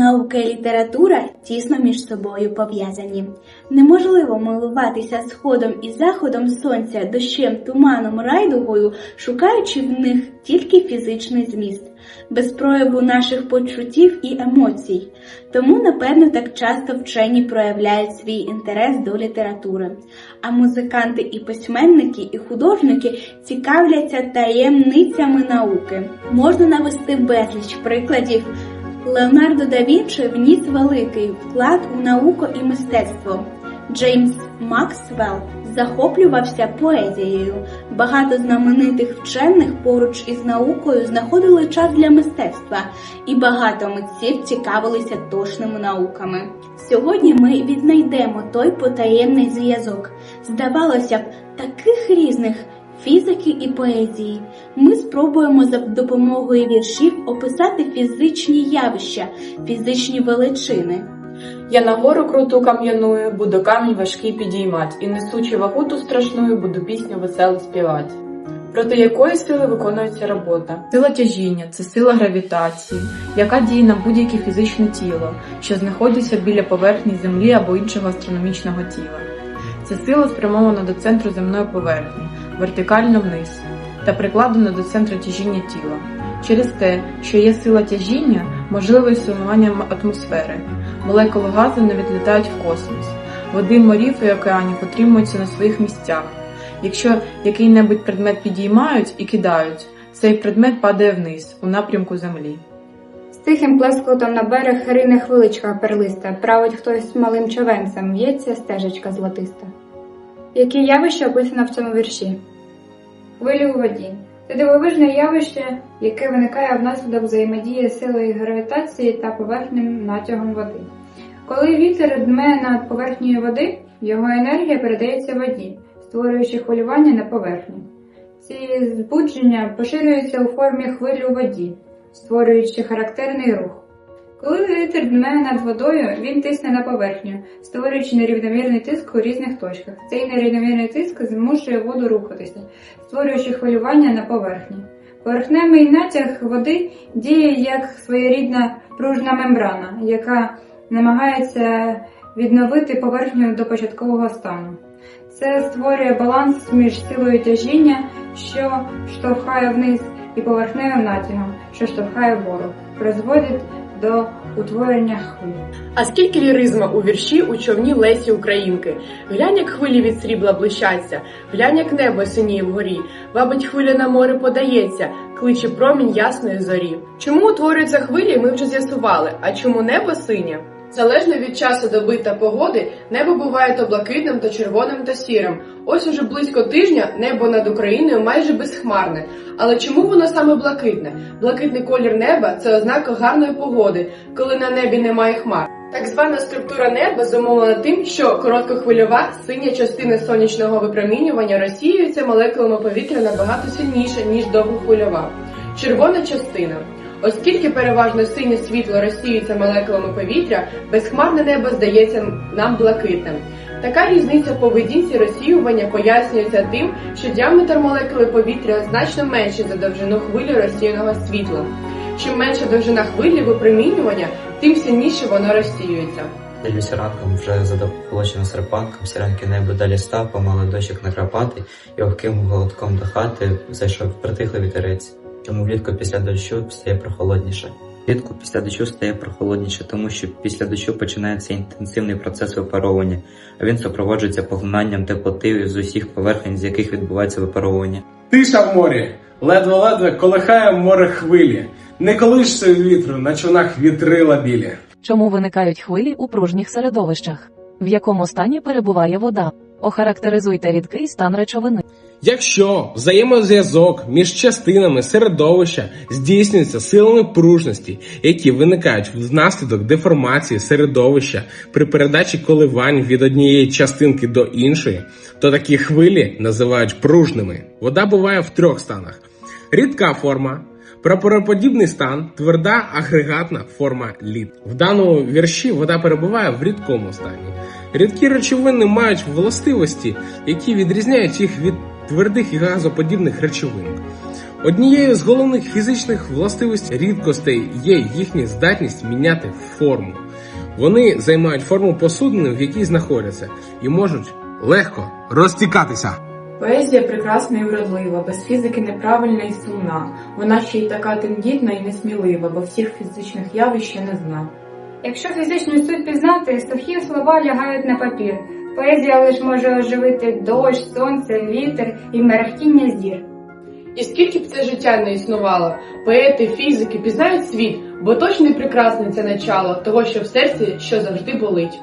Наука і література тісно між собою пов'язані. Неможливо милуватися сходом і заходом сонця, дощем, туманом, райдугою, шукаючи в них тільки фізичний зміст, без прояву наших почуттів і емоцій. Тому, напевно, так часто вчені проявляють свій інтерес до літератури. А музиканти і письменники, і художники цікавляться таємницями науки. Можна навести безліч прикладів. Леонардо да Вінчі вніс великий вклад у науку і мистецтво. Джеймс Максвелл захоплювався поезією. Багато знаменитих вчених поруч із наукою знаходили час для мистецтва, і багато митців цікавилися точними науками. Сьогодні ми віднайдемо той потаємний зв'язок. Здавалося б, таких різних фізики і поезії. Ми спробуємо за допомогою віршів описати фізичні явища, фізичні величини. Я на гору круту кам'яною, буду камінь важкий підіймать, і несучи вагу ту страшною, буду пісню веселу співать. Проти якої сили виконується робота? Сила тяжіння це сила гравітації, яка діє на будь-яке фізичне тіло, що знаходиться біля поверхні Землі або іншого астрономічного тіла. Ця сила спрямована до центру земної поверхні, вертикально вниз, та прикладена до центру тяжіння тіла. Через те, що є сила тяжіння, можливе існування атмосфери. Молекули газу не відлітають в космос. Води морів і океанів утримуються на своїх місцях. Якщо який-небудь предмет підіймають і кидають, цей предмет падає вниз у напрямку землі. З тихим плескотом на берег рине хвиличка перлиста, править хтось малим човенцем, в'ється стежечка золотиста. Які явища описано в цьому вірші? Хвилі у воді. Це дивовижне явище, яке виникає внаслідок взаємодії силою гравітації та поверхним натягом води. Коли вітер дме над поверхнею води, його енергія передається воді, створюючи хвилювання на поверхні. Ці збудження поширюються у формі хвилі у воді, створюючи характерний рух. Коли вітер дме над водою, він тисне на поверхню, створюючи нерівномірний тиск у різних точках. Цей нерівномірний тиск змушує воду рухатися, створюючи хвилювання на поверхні. Поверхневий натяг води діє як своєрідна пружна мембрана, яка намагається відновити поверхню до початкового стану. Це створює баланс між силою тяжіння, що штовхає вниз, і поверхневим натягом, що штовхає вгору, призводить до утворення хвиль. А скільки ліризма у вірші у човні Лесі Українки? Глянь, як хвилі від срібла блищаться, глянь, як небо синіє вгорі, вабить хвиля на море подається, кличе промінь ясної зорі. Чому утворюються хвилі, ми вже з'ясували, а чому небо синє? Залежно від часу доби та погоди, небо буває то блакитним, то червоним та сірим. Ось уже близько тижня небо над Україною майже безхмарне. Але чому воно саме блакитне? Блакитний колір неба це ознака гарної погоди, коли на небі немає хмар. Так звана структура неба зумовлена тим, що короткохвильова синя частина сонячного випромінювання розсіюється молекулами повітря набагато сильніше, ніж довгохвильова. Червона частина. Оскільки переважно синє світло розсіюється молекулами повітря, безхмарне небо здається нам блакитним. Така різниця в поведінці розсіювання пояснюється тим, що діаметр молекули повітря значно менший за довжину хвилі розсіяного світла. Чим менша довжина хвилі випромінювання, тим сильніше воно розсіюється. Дивлюся ранком вже задоволочено серпанком, сіреньке небо далі став, помало дощик накрапати, і вогким голодком до хати зайшов притихлий вітерець. Чому влітку після дощу стає прохолодніше? Влітку після дощу стає прохолодніше, тому що після дощу починається інтенсивний процес випаровування, а він супроводжується поглинанням теплоти з усіх поверхень, з яких відбувається випаровування. Тиша в морі, ледве-ледве колихає море хвилі. Не колишся від вітру, на човнах вітрила білі. Чому виникають хвилі у пружніх середовищах? В якому стані перебуває вода? Охарактеризуйте рідкий стан речовини. Якщо взаємозв'язок між частинами середовища здійснюється силами пружності, які виникають внаслідок деформації середовища при передачі коливань від однієї частинки до іншої, то такі хвилі називають пружними. Вода буває в трьох станах: рідка форма. Прапороподібний стан, тверда агрегатна форма лід. В даному вірші вода перебуває в рідкому стані. Рідкі речовини мають властивості, які відрізняють їх від твердих і газоподібних речовин. Однією з головних фізичних властивостей рідкостей є їхня здатність міняти форму. Вони займають форму посудини, в якій знаходяться, і можуть легко розтікатися. Поезія прекрасна і вродлива, без фізики неправильна і сумна. Вона ще й така тендітна і несмілива, бо всіх фізичних явищ ще не зна. Якщо фізичну суть пізнати, сухі слова лягають на папір. Поезія лиш може оживити дощ, сонце, вітер і мерехтіння зір. І скільки б це життя не існувало, поети, фізики пізнають світ, бо точно прекрасне це начало того, що в серці, що завжди болить.